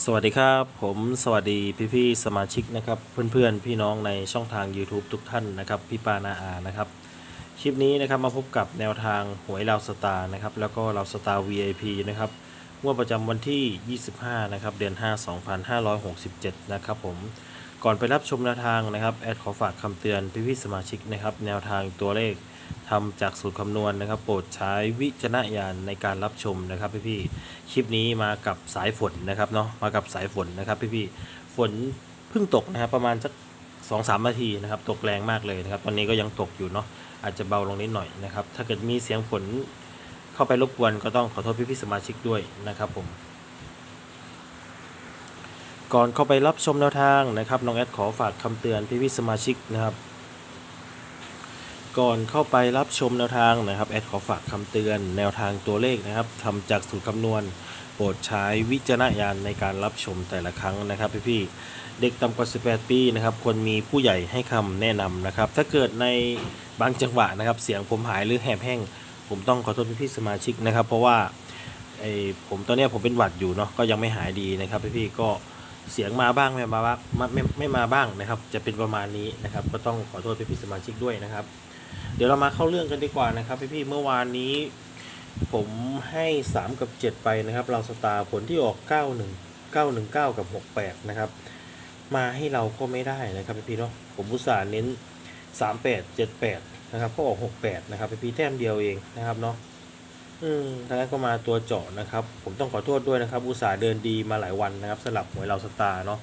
สวัสดีครับ ผมสวัสดีพี่ๆสมาชิกนะครับ เพื่อนๆ พี่น้องในช่องทาง YouTube ทุกท่านนะครับ พี่ปานาอานะครับ คลิปนี้นะครับมาพบกับแนวทางหวยเราสตาร์นะครับ แล้วก็เราสตาร์ VIP นะครับงวดประจำวันที่ 25 นะครับ เดือน 5 2567 นะครับผมก่อนไปรับชมแนวทางนะครับ แอดขอฝากคำเตือนพี่ๆสมาชิกนะครับ แนวทางตัวเลข ทำจากสูตรคำนวณนะครับ โปรดใช้วิจารณญาณในการรับชมนะครับพี่ๆคลิปนี้มากับสายฝนนะครับเนาะมากับสายฝนนะครับพี่ๆฝนเพิ่งตกนะครับประมาณสักสองสามนาทีนะครับตกแรงมากเลยนะครับ ตอนนี้ก็ยังตกอยู่เนาะอาจจะเบาลงนิดหน่อยนะครับ ถ้าเกิดมีเสียงฝนเข้าไปรบกวนก็ต้องขอโทษพี่ๆสมาชิกด้วยนะครับผมก่อนเข้าไปรับชมแนวทางนะครับน้องแอดขอฝากคำเตือนพี่พี่สมาชิกนะครับ ก่อนเข้าไปรับชมแนวทางนะครับแอดขอฝากคำเตือนแนวทางตัวเลขนะครับทำจากสูตรคำนวณ โปรดใช้วิจารณญาณในการรับชมแต่ละครั้งนะครับพี่ๆเด็กต่ำกว่า 18 ปีนะครับควรมีผู้ใหญ่ให้คำแนะนำนะครับ ถ้าเกิดในบางจังหวะนะครับ เสียงผมหายหรือแหบแห้ง ผมต้องขอโทษพี่ๆสมาชิกนะครับ เพราะว่าไอผมตอนนี้ผมเป็นหวัดอยู่เนาะก็ยังไม่หายดีนะครับพี่ๆก็เสียงมาบ้างไม่มาบ้างไม่ไม่มาบ้างนะครับ จะเป็นประมาณนี้นะครับ ก็ต้องขอโทษพี่ๆสมาชิกด้วยนะครับ เดี๋ยวเรามาเข้าเรื่องกันดีกว่านะครับพี่ๆเมื่อวานนี้ ผมให้ 3 กับ 7 ไปนะครับ เราสตาร์ผลที่ออก 91 919 กับ 68 นะครับ มาให้เราก็ไม่ได้นะครับพี่ๆเนาะผมอุตส่าห์เน้น 38 78 นะครับก็ออก 68 นะครับพี่ๆแต้มเดียวเองนะครับเนาะอืมทั้งนั้นก็มาตัวเจาะนะครับ ผมต้องขอโทษด้วยนะครับ อุตส่าห์เดินดีมาหลายวันนะครับสลับหวยเราสตาร์เนาะ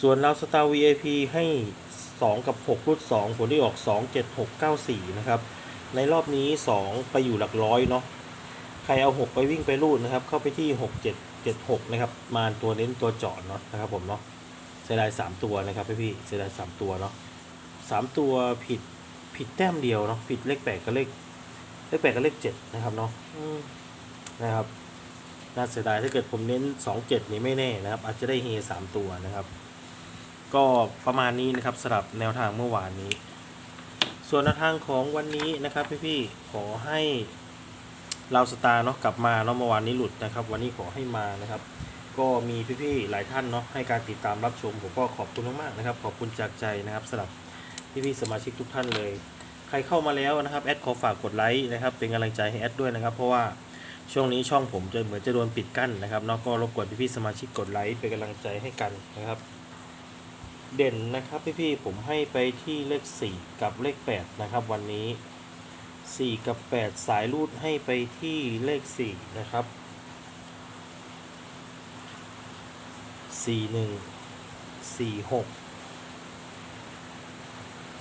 ส่วนเราสตาร์ VIP ให้ 2 กับ 6รุ่น2ผลที่ออก 2 7 6 9 4 นะครับ ในรอบนี้ 2 ไปอยู่หลักร้อยเนาะ ใครเอา 6 ไปวิ่งไปรูดนะครับ เข้าไปที่ 6 7 7 6 นะครับ มาตัวเน้นตัวเจาะเนาะนะครับผมเนาะ เสียดาย 3 ตัวนะครับพี่พี่เสียดาย 3 ตัวเนาะสามตัวผิดผิดแต้มเดียวเนาะ ผิดเลขแปดกับเลขเลขแปดกับเลขเจ็ดนะครับเนาะนะครับน่าเสียดายถ้าเกิดผมเน้นสองเจ็ดนี่ไม่แน่นะครับ อาจจะได้เฮสามตัวนะครับ ก็ประมาณนี้นะครับสำหรับแนวทางเมื่อวานนี้ ส่วนแนวทางของวันนี้นะครับพี่ๆขอให้เราสตาร์เนาะกลับมาเนาะเมื่อวานนี้หลุดนะครับ วันนี้ขอให้มานะครับ ก็มีพี่ๆหลายท่านเนาะให้การติดตามรับชมผมก็ขอบคุณมากๆนะครับ ขอบคุณจากใจนะครับสำหรับพี่ๆสมาชิกทุกท่านเลย ใครเข้ามาแล้วนะครับแอดขอฝากกดไลค์นะครับ เป็นกำลังใจให้แอดด้วยนะครับ เพราะว่าช่วงนี้ช่องผมจะเหมือนจะโดนปิดกั้นนะครับเนาะก็รบกวนพี่ๆสมาชิกกดไลค์เป็นกำลังใจให้กันนะครับ เด่นนะครับพี่ๆผมให้ไปที่เลข 4 กับเลข 8 นะครับ วันนี้ 4 กับ 8 สายรูดให้ไปที่เลข 4 นะครับ 4 1 4 6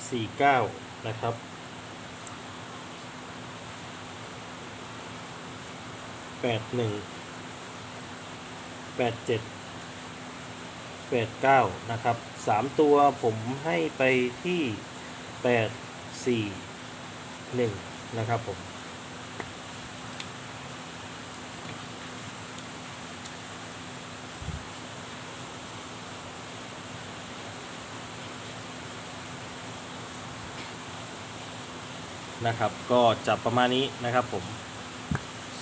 4 9 นะครับแปดหนึ่งแปดเจ็ด แปดเก้านะครับสามตัวผมให้ไปที่แปดสี่หนึ่งนะครับผมนะครับก็จะประมาณนี้นะครับผม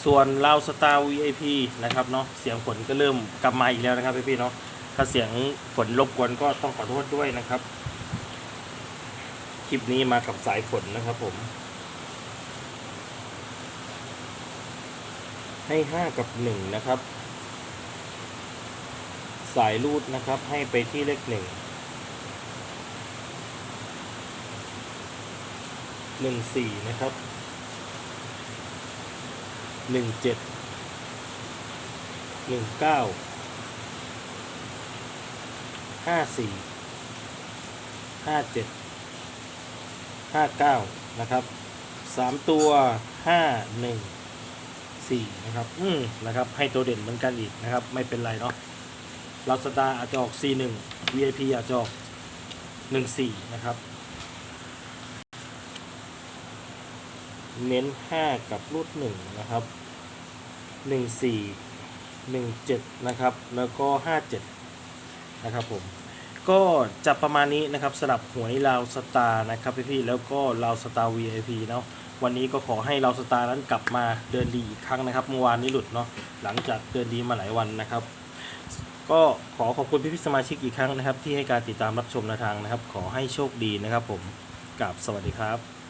ส่วนเราสตาร์ VIP นะครับเนาะเสียงฝนก็เริ่มกลับมาอีกแล้วนะครับพี่ๆเนาะ ถ้าเสียงฝนรบกวนก็ต้องขอโทษด้วยนะครับ คลิปนี้มากับสายฝนนะครับผม ให้ห้ากับหนึ่งนะครับ สายรูดนะครับ ให้ไปที่เลขหนึ่งหนึ่งสี่นะครับหนึ่งเจ็ดหนึ่งเก้า ห้าสี่ห้าเจ็ดห้าเก้านะครับสามตัวห้าหนึ่งสี่นะครับ อืมนะครับ ให้ตัวเด่นเหมือนกันอีกนะครับ ไม่เป็นไรเนาะเราสตาร์อาจจะออก C1 VIP อาจจะออก 14 นะครับ เน้น 5 กับรูด1นะครับ 14 17 นะครับ แล้วก็ 57 นะครับผมก็จะประมาณนี้นะครับสำหรับหวยลาวสตาร์นะครับพี่ๆแล้วก็ลาวสตาร์ VIP เนาะวันนี้ก็ขอให้เราสตาร์นั้นกลับมาเดินดีอีกครั้งนะครับเมื่อวานนี้หลุดเนาะหลังจากเดินดีมาหลายวันนะครับ ก็ขอขอบคุณพี่พี่ๆสมาชิกอีกครั้งนะครับ ที่ให้การติดตามรับชมแนวทางนะครับ ขอให้โชคดีนะครับ ผมกับสวัสดีครับ